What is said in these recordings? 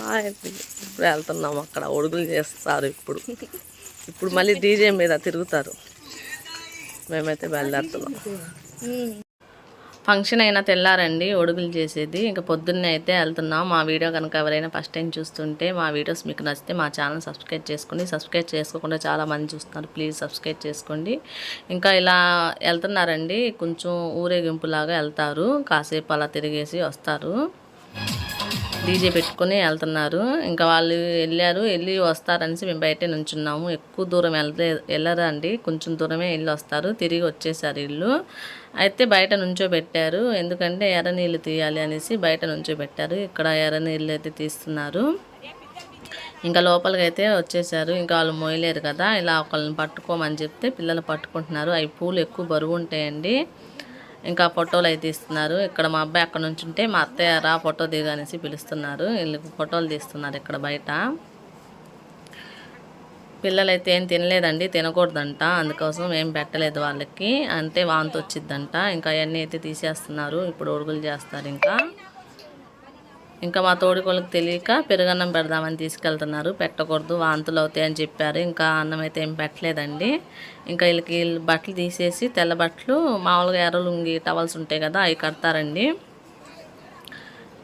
Hi. ఇప్పుడు వెళ్తున్నాం అక్కడ. ఒడుగులు చేస్తారు ఇప్పుడు. ఇప్పుడు మళ్ళీ డీజే మీద తిరుగుతారు. మేమైతే బయలుదేరుతున్నాం. ఫంక్షన్ అయినా తెల్లారండి ఒడుగులు చేసేది. ఇంకా పొద్దున్నే అయితే వెళ్తున్నాం. మా వీడియో కనుక ఎవరైనా ఫస్ట్ టైం చూస్తుంటే మా వీడియోస్ మీకు నచ్చితే మా ఛానల్ సబ్స్క్రైబ్ చేసుకోండి. సబ్స్క్రైబ్ చేసుకోకుండా చాలా మంది చూస్తున్నారు. ప్లీజ్ సబ్స్క్రైబ్ చేసుకోండి. ఇంకా ఇలా వెళ్తున్నారండి. కొంచెం ఊరేగింపులాగా వెళ్తారు. కాసేపు అలా తిరిగేసి వస్తారు. డీజే పెట్టుకుని వెళ్తున్నారు. ఇంకా వాళ్ళు వెళ్ళారు వెళ్ళి వస్తారనేసి మేము బయటే నుంచున్నాము. ఎక్కువ దూరం వెళ్తే వెళ్ళరండి. కొంచెం దూరమే వెళ్ళి వస్తారు. తిరిగి వచ్చేసారు ఇల్లు. అయితే బయట నుంచో పెట్టారు. ఎందుకంటే ఎర్ర నీళ్ళు తీయాలి అనేసి బయట నుంచో పెట్టారు. ఇక్కడ ఎర్ర నీళ్ళు అయితే తీస్తున్నారు. ఇంకా లోపలికి అయితే వచ్చేసారు. ఇంకా వాళ్ళు మోయలేరు కదా. ఇలా ఒకళ్ళని పట్టుకోమని చెప్తే పిల్లలు పట్టుకుంటున్నారు. అవి పూలు ఎక్కువ బరువు ఉంటాయండి. ఇంకా ఫోటోలు అయితే తీస్తున్నారు. ఇక్కడ మా అబ్బాయి అక్కడ నుంచి ఉంటే మా అత్తయ్య రా ఫోటో దిగనేసి పిలుస్తున్నారు. వీళ్ళకి ఫోటోలు తీస్తున్నారు ఇక్కడ బయట. పిల్లలైతే ఏం తినలేదండి తినకూడదంట. అందుకోసం ఏం పెట్టలేదు వాళ్ళకి. అంటే వాంతి వచ్చిద్దంట ఇంకా అవన్నీ అయితే తీసేస్తున్నారు. ఇప్పుడు ఉరుగులు చేస్తారు ఇంకా. ఇంకా మా తోడికోళ్ళకి తెలియక పెరుగన్నం పెడదామని తీసుకెళ్తున్నారు. పెట్టకూడదు వాంతులు అవుతాయి అని చెప్పారు. ఇంకా అన్నం అయితే ఏం పెట్టలేదండి. ఇంకా వీళ్ళకి వీళ్ళు బట్టలు తీసేసి తెల్ల బట్టలు మామూలుగా ఎర్ర లుంగి టవల్స్ ఉంటాయి కదా అవి కడతారండి.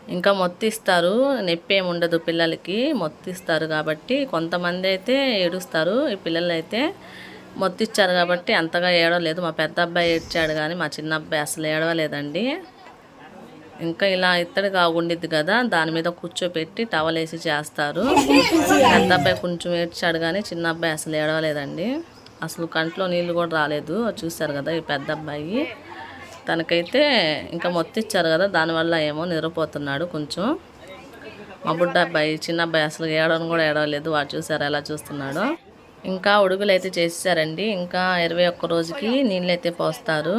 ఇంకా మొత్తిస్తారు. నొప్పి ఏమి ఉండదు పిల్లలకి మొత్తిస్తారు కాబట్టి కొంతమంది అయితే ఏడుస్తారు. ఈ పిల్లలు అయితే మొత్తిచ్చారు కాబట్టి అంతగా ఏడవలేదు. మా పెద్ద అబ్బాయి ఏడ్చాడు కానీ మా చిన్న అబ్బాయి అసలు ఏడవలేదండి. ఇంకా ఇలా ఇత్తడి కాగుండిద్ది కదా దాని మీద కూర్చోపెట్టి టవల్ వేసి చేస్తారు. పెద్ద అబ్బాయి కొంచెం ఏడ్చాడు కానీ చిన్న అబ్బాయి అసలు ఏడవలేదండి. అసలు కంట్లో నీళ్ళు కూడా రాలేదు. చూశారు కదా ఈ పెద్ద అబ్బాయి. తనకైతే ఇంకా మొత్తిచ్చారు కదా దానివల్ల ఏమో నిద్రపోతున్నాడు కొంచెం. మా బుడ్డ అబ్బాయి చిన్న అబ్బాయి అసలు ఏడవని కూడా ఏడవలేదు. వాడు చూసారు ఎలా చూస్తున్నాడో. ఇంకా ఉడుగులు అయితే చేసేసారండి. ఇంకా ఇరవై ఒక్క రోజుకి నీళ్ళు అయితే పోస్తారు.